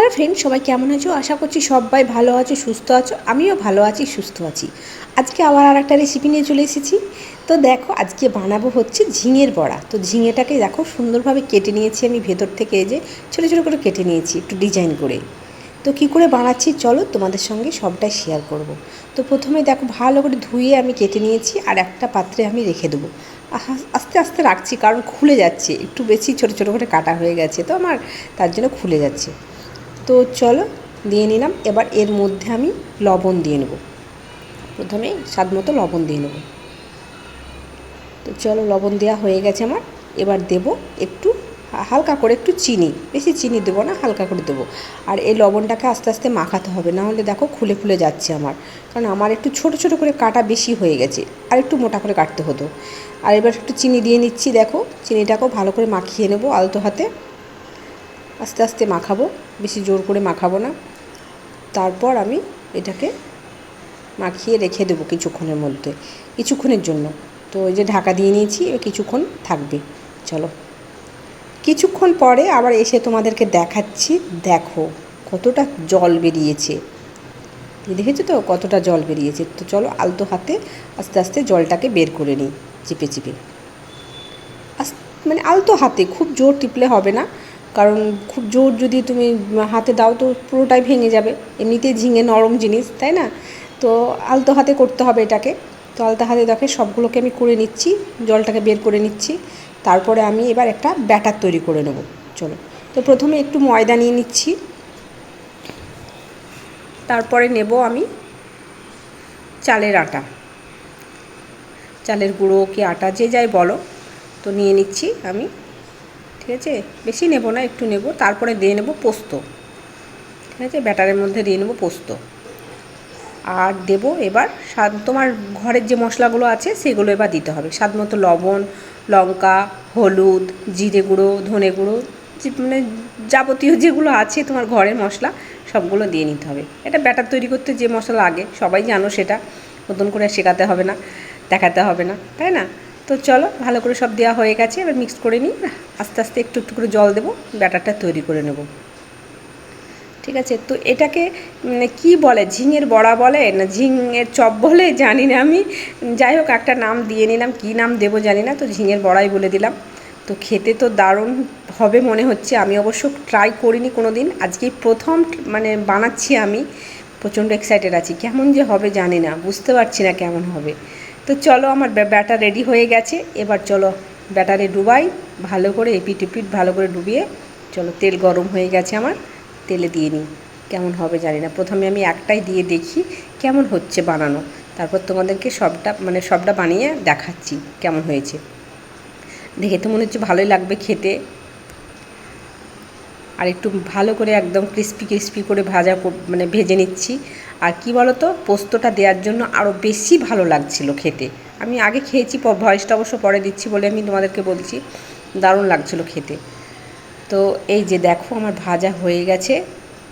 Hello friend সবাই কেমন আছো? আশা করছি সবাই ভালো আছো, সুস্থ আছো। আমিও ভালো আছি, সুস্থ আছি। আজকে আবার আর একটা রেসিপি নিয়ে চলে এসেছি। তো দেখো, আজকে বানাবো হচ্ছে ঝিঙের বড়া। তো ঝিঙেটাকে দেখো সুন্দরভাবে কেটে নিয়েছি আমি ভেতর থেকে, এই যে ছোটো ছোটো করে কেটে নিয়েছি, একটু ডিজাইন করে। তো কী করে বানাচ্ছি চলো তোমাদের সঙ্গে সবটাই শেয়ার করব। তো প্রথমে দেখো, ভালো করে ধুয়ে আমি কেটে নিয়েছি আর একটা পাত্রে আমি রেখে দেবো। আস্তে আস্তে রাখছি কারণ খুলে যাচ্ছে। একটু বেশি ছোটো ছোটো করে কাটা হয়ে গেছে, তো আমার তার জন্য খুলে যাচ্ছে। তো চলো দিয়ে নিলাম। এবার এর মধ্যে আমি লবণ দিয়ে নেব। প্রথমে স্বাদ মতো লবণ দিয়ে নেব। তো চলো লবণ দেওয়া হয়ে গেছে আমার। এবার দেব একটু, হালকা করে একটু চিনি। বেশি চিনি দেবো না, হালকা করে দেবো। আর এই লবণটাকে আস্তে আস্তে মাখাতে হবে, না হলে দেখো খুলে খুলে যাচ্ছে আমার। কারণ আমার একটু ছোট ছোট করে কাটা বেশি হয়ে গেছে, আর একটু মোটা করে কাটতে হতো। আর এবার একটু চিনি দিয়ে নিচ্ছি, দেখো। চিনিটাকেও ভালো করে মাখিয়ে নেব আলতো হাতে। আস্তে আস্তে মাখাবো, বেশি জোর করে মাখাবো না। তারপর আমি এটাকে মাখিয়ে রেখে দেবো কিছুক্ষণের মধ্যে, কিছুক্ষণের জন্য। তো এই যে ঢাকা দিয়ে নিয়েছি কিছুক্ষণ থাকবে। চলো। কিছুক্ষণ পরে আবার এসে তোমাদেরকে দেখাচ্ছি, দেখো কতটা জল বেরিয়েছে। দেখেছ তো কতটা জল বেরিয়েছে? তো চলো আলতো হাতে আস্তে আস্তে জলটাকে বের করে নিই, চিপে চিপে। মানে আলতো হাতে, খুব জোর টিপলে হবে না। কারণ খুব জোর যদি তুমি হাতে দাও তো পুরোটাই ভেঙে যাবে। এমনিতেই ঝিঙে নরম জিনিস, তাই না? তো আলতো হাতে করতে হবে এটাকে। তো আলতো হাতে দেখে সবগুলোকে আমি করে নিচ্ছি, জলটাকে বের করে নিচ্ছি। তারপরে আমি এবার একটা ব্যাটার তৈরি করে নেব। চলো। তো প্রথমে একটু ময়দা নিয়ে নিচ্ছি। তারপরে নেব আমি চালের আটা। চালের গুঁড়ো কি আটা, যে যাই বলো। তো নিয়ে নিচ্ছি আমি ঠিক আছে? বেশি নেব না, একটু নেব, তারপরে দিয়ে নেব পোস্ত। ঠিক আছে? ব্যাটারের মধ্যে দিয়ে নেব পোস্ত। আর দেব এবার স্বাদ, তোমার ঘরের যে মশলাগুলো আছে, সেগুলো এবার দিতে হবে। স্বাদ মতো লবণ, লঙ্কা, হলুদ, জিরে গুঁড়ো, ধনে গুঁড়ো মানে যাবতীয় যেগুলো আছে, তোমার ঘরের মশলা, সবগুলো দিয়ে নিতে হবে। এটা ব্যাটার তৈরি করতে যে মশলা লাগে, সবাই জানো সেটা। নতুন করে শেখাতে হবে না, দেখাতে হবে না, তাই না? তো চলো, ভালো করে সব দেওয়া হয়ে গেছে, এবার মিক্স করে নিই। আস্তে আস্তে একটু একটু করে জল দেবো, ব্যাটারটা তৈরি করে নেব। ঠিক আছে, তো এটাকে কী বলে? ঝিঙের বড়া বলে না ঝিঙের চপ বলে? জানি না আমি। যাই হোক, একটা নাম দিয়ে নিলাম। কী নাম দেবো জানি না, তো ঝিঙের বড়াই বলে দিলাম। তো খেতে তো দারুণ হবে মনে হচ্ছে। আমি অবশ্য ট্রাই করিনি কোনো দিন আজকেই প্রথম মানে বানাচ্ছি আমি। প্রচণ্ড এক্সাইটেড আছি। কেমন যে হবে জানি না, বুঝতে পারছি না কেমন হবে। তো চলো আমার ব্যাটা রেডি হয়ে গেছে। এবার চলো ব্যাটারে ডুবাই, ভালো করে এপিট এপিট ভালো করে ডুবিয়ে চলো তেল গরম হয়ে গেছে আমার, তেলে দিয়ে নিই। কেমন হবে জানি না। প্রথমে আমি একটাই দিয়ে দেখি কেমন হচ্ছে বানানো। তারপর তোমাদেরকে সবটা মানে সবটা বানিয়ে দেখাচ্ছি কেমন হয়েছে। দেখে তো মনে হচ্ছে ভালোই লাগবে খেতে। আর একটু ভালো করে একদম ক্রিস্পি ক্রিস্পি করে ভাজা মানে ভেজে নিচ্ছি। আর কি বলো তো পোস্তটা দেওয়ার জন্য আরও বেশি ভালো লাগছিল খেতে। আমি আগে খেয়েছি ভয়েসটা অবশ্য পরে দিচ্ছি বলে আমি তোমাদেরকে বলছি, দারুণ লাগছিল খেতে। তো এই যে দেখো, আমার ভাজা হয়ে গেছে।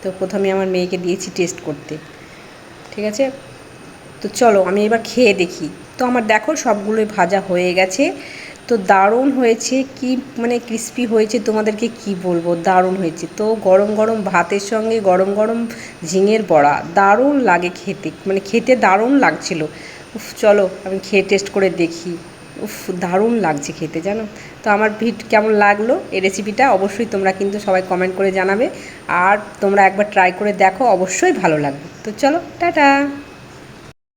তো প্রথমে আমার মেয়েকে দিয়েছি টেস্ট করতে। ঠিক আছে? তো চলো, আমি এবার খেয়ে দেখি। তো আমার দেখো, সবগুলোই ভাজা হয়ে গেছে। তো দারুণ হয়েছে, কি মানে ক্রিস্পি হয়েছে, তোমাদেরকে কি বলব? দারুণ হয়েছে। তো গরম গরম ভাতের সঙ্গে গরম গরম ঝিঙের বড়া, দারুণ লাগে খেতে মানে খেতে দারুণ লাগছিল। উফ, চলো আমি খেয়ে টেস্ট করে দেখি। উফ, দারুণ লাগছে খেতে, জানো? তো আমার ভিড কেমন লাগল? এই রেসিপিটা অবশ্যই তোমরা কিন্তু সবাই কমেন্ট করে জানাবে। আর তোমরা একবার ট্রাই করে দেখো, অবশ্যই ভালো লাগবে। তো চলো, টাটা!